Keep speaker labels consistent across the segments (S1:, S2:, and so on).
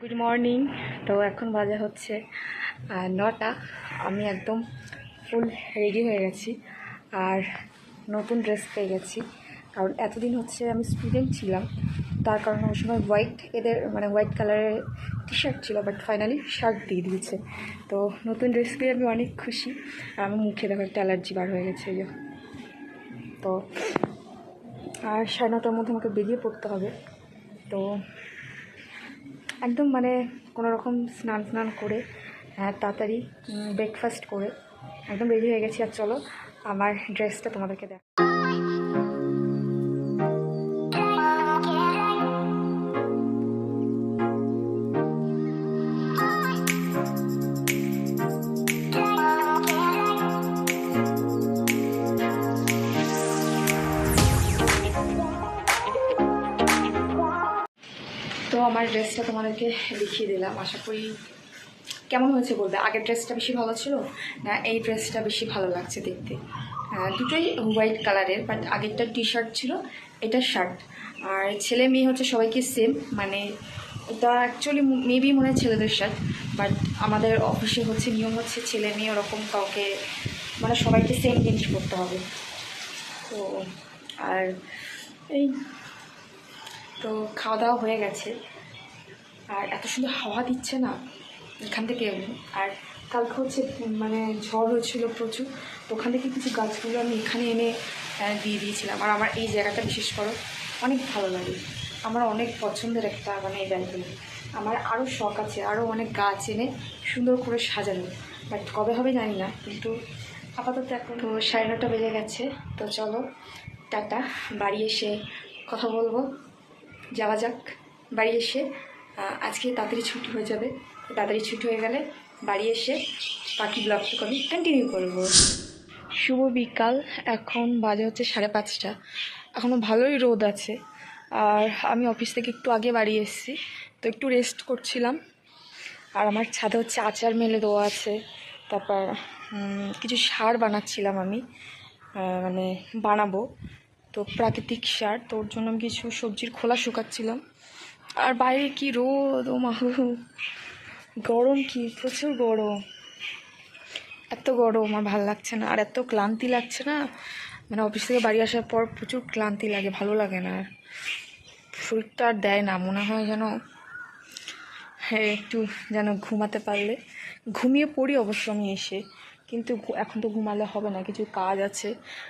S1: Good morning তো এখন বাজে হচ্ছে নটা। আমি একদম ফুল রেডি হয়ে গেছি আর নতুন ড্রেস পেয়ে গেছি। কারণ এতদিন হচ্ছে আমি স্টুডেন্ট ছিলাম। তার কারণে ওই সময় হোয়াইট এদের মানে হোয়াইট কালারের টি শার্ট ছিল বাট ফাইনালি শার্ট দিয়ে দিয়েছে। তো নতুন ড্রেস পেয়ে আমি অনেক খুশি। আর আমার মুখে দেখো একটা অ্যালার্জি বার হয়ে গেছে, এই। তো আর সাড়ে নটার মধ্যে আমাকে বেরিয়ে পড়তে হবে। তো একদম মানে কোনো রকম স্নান স্নান করে হ্যাঁ তাড়াতাড়ি ব্রেকফাস্ট করে একদম রেডি হয়ে গেছি। আর চলো, আমার ড্রেসটা তোমাদেরকে দেখ আমার ড্রেসটা তোমাদেরকে দেখিয়ে দিলাম। আশা করি কেমন হয়েছে বলবে? আগের ড্রেসটা বেশি ভালো ছিল না এই ড্রেসটা বেশি ভালো লাগছে দেখতে? দুটোই হোয়াইট কালারের বাট আগেরটা টি শার্ট ছিল, এটা শার্ট আর ছেলে মেয়ে হচ্ছে সবাইকে সেম মানে এটা অ্যাকচুয়ালি মেবি মনে হয় ছেলেদের শার্ট বাট আমাদের অফিসে হচ্ছে নিয়ম হচ্ছে ছেলে মেয়ে ওরকম কাউকে মানে সবাইকে সেম জিনিস করতে হবে। তো, আর এই, তো খাওয়া দাওয়া হয়ে গেছে। আর এত সুন্দর হাওয়া দিচ্ছে না এখান থেকে। আর কালকে হচ্ছে মানে ঝড় হয়েছিল প্রচুর, তো ওখান থেকে কিছু গাছগুলো আমি এখানে এনে দিয়ে দিয়েছিলাম। আর আমার এই জায়গাটা বিশেষ করে অনেক ভালো লাগে। আমার অনেক পছন্দের একটা মানে এই ব্যালকনি আমার আরও শখ আছে আরও অনেক গাছ এনে সুন্দর করে সাজানো। বাট কবে হবে জানি না, কিন্তু আপাতত এখন তো সাড়ে নটা বেজে গেছে, তো চলো, টাটা। বাড়ি এসে কথা বলব। যাওয়া যাক, বাড়ি এসে। আজকে তাড়াতাড়ি ছুটি হয়ে যাবে। তাড়াতাড়ি ছুটি হয়ে গেলে বাড়ি এসে বাকি ব্লগটুকু আমি কন্টিনিউ করব। শুভ বিকাল। এখন বাজে হচ্ছে সাড়ে পাঁচটা। এখনও ভালোই রোদ আছে। আর আমি অফিস থেকে একটু আগে বাড়ি এসেছি। তো একটু রেস্ট করছিলাম। আর আমার ছাদে হচ্ছে আচার মেলে দেওয়া আছে। তারপর কিছু সার বানাচ্ছিলাম আমি। মানে বানাবো। তো প্রাকৃতিক সার। তো ওর জন্য আমি কিছু সবজির খোলা শুকাচ্ছিলাম। আর বাইরে কি রোদ? ও মা গরম কি? প্রচুর গরম। এত গরম আমার ভালো লাগছে না। আর এত ক্লান্তি লাগছে না? মানে অফিস থেকে বাড়ি আসার পর প্রচুর ক্লান্তি লাগে, ভালো লাগে না। আর শরীরটা আর দেয় না, মনে হয় যেন হ্যাঁ একটু যেন ঘুমাতে পারলে। ঘুমিয়ে পড়ি অবশ্য আমি এসে, কিন্তু এখন তো ঘুমালে হবে না, কিছু কাজ আছে।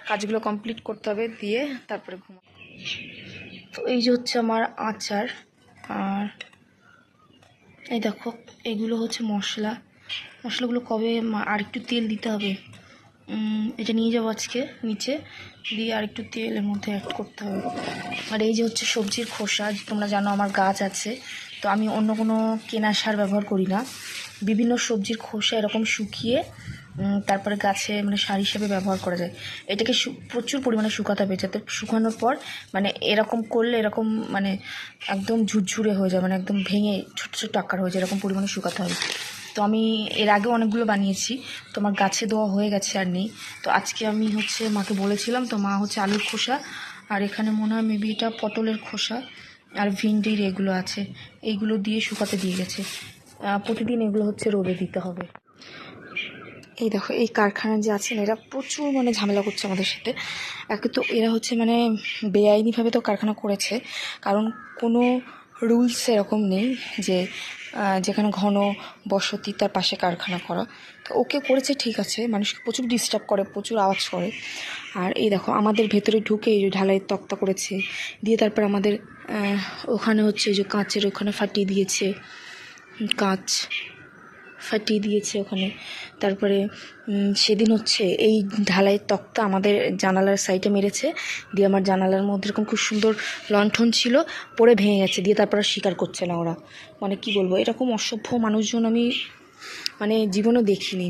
S1: কাজগুলো কমপ্লিট করতে হবে, দিয়ে তারপরে ঘুমা তো এই যে হচ্ছে আমার আচার। আর এই দেখো, এগুলো হচ্ছে মশলা। মশলাগুলো কবে আর একটু তেল দিতে হবে। এটা নিয়ে যাব আজকে নিচে। দিয়ে আর একটু তেলের মধ্যে অ্যাড করতে হবে। আর এই যে হচ্ছে সবজির খোসা তোমরা জানো আমার গাছ আছে। তো আমি অন্য কোনো কেনা সার ব্যবহার করি না। বিভিন্ন সবজির খোসা এরকম শুকিয়ে তারপরে গাছে মানে সার হিসেবে ব্যবহার করা যায়। এটাকে প্রচুর পরিমাণে শুকাতে হবে, যাতে শুকানোর পর মানে এরকম করলে এরকম মানে একদম ঝুরঝুরে হয়ে যায় মানে একদম ভেঙে ছোট ছোট আকার হয়ে যায়, এরকম পরিমাণে শুকাতে হবে। তো আমি এর আগে অনেকগুলো বানিয়েছি, তো আমার গাছে দেওয়া হয়ে গেছে আর নেই। তো আজকে আমি হচ্ছে মাকে বলেছিলাম, তো মা হচ্ছে আলুর খোসা, আর এখানে মনে হয় মেবি এটা পটলের খোসা আর ভিন্ডির এগুলো আছে, এইগুলো দিয়ে শুকাতে দিয়ে গেছে। প্রতিদিন এগুলো হচ্ছে রোদে দিতে হবে। এই দেখো, এই কারখানা যে আছেন, এরা প্রচুর মানে ঝামেলা করছে আমাদের সাথে। একে তো এরা হচ্ছে মানে বেআইনিভাবে তো কারখানা করেছে, কারণ কোনো রুলস এরকম নেই যে যেখানে ঘন বসতি তার পাশে কারখানা করা। তো ওকে করেছে, ঠিক আছে, মানুষকে প্রচুর ডিস্টার্ব করে, প্রচুর আওয়াজ করে। আর এই দেখো, আমাদের ভেতরে ঢুকে এই যে ঢালাই তক্তা করেছে, দিয়ে তারপর আমাদের ওখানে হচ্ছে যে কাঁচের, ওখানে ফাটিয়ে দিয়েছে কাঁচ। ফাটিয়ে দিয়েছে ওখানে। তারপরে সেদিন হচ্ছে এই ঢালাই তক্তা আমাদের জানালার সাইডে মেরেছে। দিয়ে আমার জানালার মধ্যে এরকম খুব সুন্দর লণ্ঠন ছিল, পরে ভেঙে গেছে। দিয়ে তারপরে স্বীকার করছে না ওরা। মানে কি বলব, এরকম অসভ্য মানুষজন আমি মানে জীবনেও দেখিনি।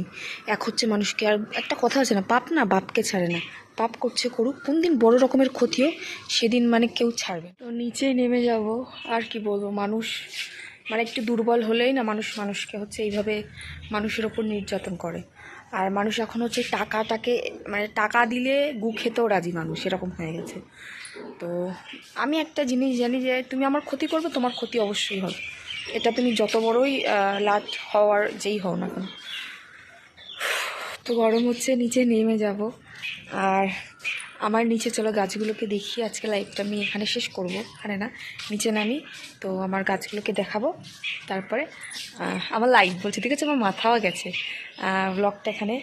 S1: এক হচ্ছে মানুষকে আর একটা কথা আছে না পাপ না বাপকে ছাড়ে না। পাপ করছে করুক, কোন দিন বড় রকমের ক্ষতিও সেদিন মানে কেউ ছাড়বে তো নিচেই নেমে যাব, আর কি বলব, মানুষ মানে একটু দুর্বল হলেই না মানুষ মানুষকে হচ্ছে এইভাবে মানুষের ওপর নির্যাতন করে। আর মানুষ এখন হচ্ছে টাকাটাকে মানে টাকা দিলে গু খেতেও রাজি মানুষ, এরকম হয়ে গেছে। তো আমি একটা জিনিস জানি যে তুমি আমার ক্ষতি করবে, তোমার ক্ষতি অবশ্যই হবে। এটা তুমি যত বড়ই লাট হওয়ার যেই হও না কেন। তো গরম হচ্ছে, নিচে নেমে যাব। আর আমার নিচে চলো গাছগুলোকে দেখি, আজকে লাইভটা আমি এখানে শেষ করব। এখানে না, নিচে নামি, তো আমার গাছগুলোকে দেখাবো। তারপরে আমার লাইভ বলছে, ঠিক আছে, আমার মাথাও গেছে। ব্লগটা এখানে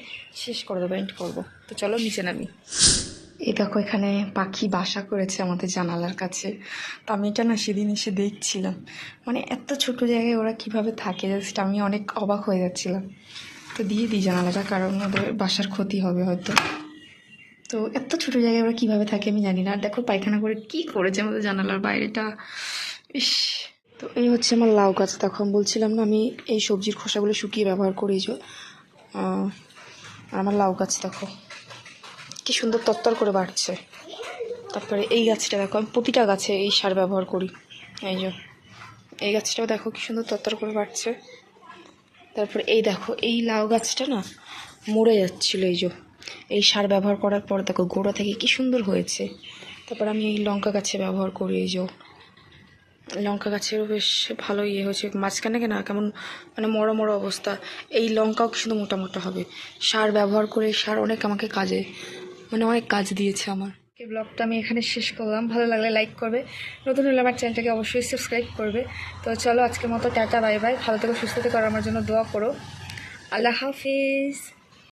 S1: শেষ করে দেবো এন্ড করব। তো চলো নিচে নামি। এই দেখো, এখানে পাখি বাসা করেছে আমাদের জানালার কাছে। তো আমি এটা না সেদিন এসে দেখছিলাম। মানে এত ছোট জায়গায় ওরা কীভাবে থাকে জাস্ট আমি অনেক অবাক হয়ে যাচ্ছিলাম। তো দিয়ে দিই জানালাটা, কারণ ওদের বাসার ক্ষতি হবে হয়তো। তো এত ছোট জায়গায় ওরা কীভাবে থাকে আমি জানি না। দেখো পায়খানা করে কি করেছে আমাদের জানালার বাইরেটা। ইস। তো এই হচ্ছে আমার লাউ গাছ। দেখো, আমি বলছিলাম না, আমি এই সবজির খোসাগুলো শুকিয়ে ব্যবহার করি যে। আর আমার লাউ গাছ, দেখো। কি সুন্দর তত্তর করে বাড়ছে। তারপরে এই গাছটা, দেখো, আমি প্রতিটা গাছে এই সার ব্যবহার করি। এই যে, এই গাছটাও দেখো কি সুন্দর তত্তর করে বাড়ছে। তারপরে এই দেখো, এই লাউ গাছটা না মরে যাচ্ছিল, এই যে। এই সার ব্যবহার করার পর দেখো গোড়া থেকে কি সুন্দর হয়েছে। তারপর আমি এই লঙ্কা গাছে ব্যবহার করি, এই যে লঙ্কা গাছেরও বেশ ভালো ইয়ে হয়েছে, মাঝখানে কেনা কেমন মানে মরো মরো অবস্থা। এই লঙ্কাও কি সুন্দর মোটা মোটা হবে। সার ব্যবহার করে সার অনেক আমাকে কাজে মানে অনেক কাজ দিয়েছে আমার। এই ব্লগটা আমি এখানে শেষ করলাম। ভালো লাগলে লাইক করবে। নতুন হলে আমার চ্যানেলটাকে অবশ্যই সাবস্ক্রাইব করবে। তো চলো আজকের মতো টাটা বাই বাই ভালো থেকে, সুস্থ থেকে আমার জন্য দোয়া করো। আল্লাহ হাফিজ।